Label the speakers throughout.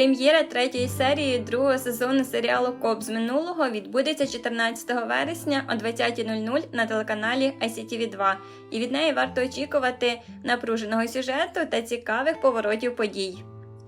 Speaker 1: Прем'єра третьої серії другого сезону серіалу Коп з минулого відбудеться 14 вересня о 20.00 на телеканалі ICTV 2 і від неї варто очікувати напруженого сюжету та цікавих поворотів подій.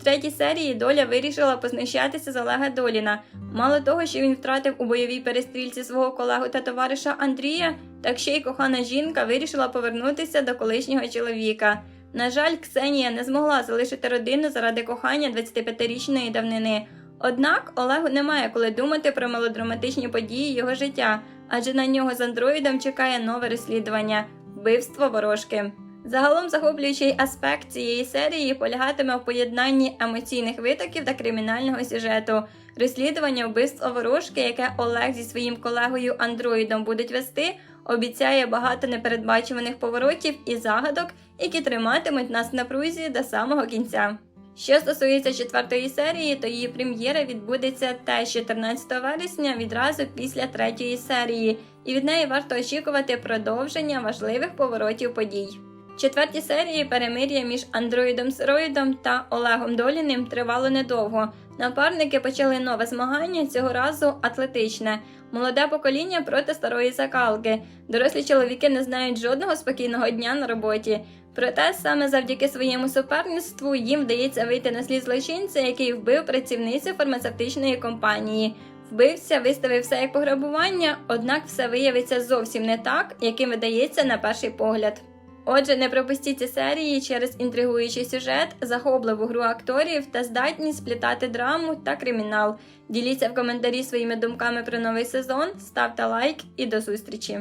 Speaker 1: В третій серії доля вирішила познущатися з Олега Доліна. Мало того, що він втратив у бойовій перестрільці свого колегу та товариша Андрія, так ще й кохана жінка вирішила повернутися до колишнього чоловіка. На жаль, Ксенія не змогла залишити родину заради кохання 25-річної давнини. Однак Олегу немає коли думати про мелодраматичні події його життя, адже на нього з андроїдом чекає нове розслідування вбивство ворожки. Загалом захоплюючий аспект цієї серії полягатиме в поєднанні емоційних витоків та кримінального сюжету. Розслідування вбивства ворожки, яке Олег зі своїм колегою андроїдом будуть вести, обіцяє багато непередбачуваних поворотів і загадок, які триматимуть нас в напрузі до самого кінця. Що стосується четвертої серії, то її прем'єра відбудеться теж 14 вересня відразу після третьої серії, і від неї варто очікувати продовження важливих поворотів подій. В четвертій серії перемир'я між андроїдом Сироїдом та Олегом Доліним тривало недовго. Напарники почали нове змагання цього разу атлетичне. Молоде покоління проти старої закалки. Дорослі чоловіки не знають жодного спокійного дня на роботі. Проте саме завдяки своєму суперництву їм вдається вийти на слід злочинця, який вбив працівницю фармацевтичної компанії. Вбивця виставив все як пограбування, однак все виявиться зовсім не так, яким видається на перший погляд. Отже, не пропустіть ці серії через інтригуючий сюжет, захопливу гру акторів та здатність сплітати драму та кримінал. Діліться в коментарі своїми думками про новий сезон, ставте лайк і до зустрічі!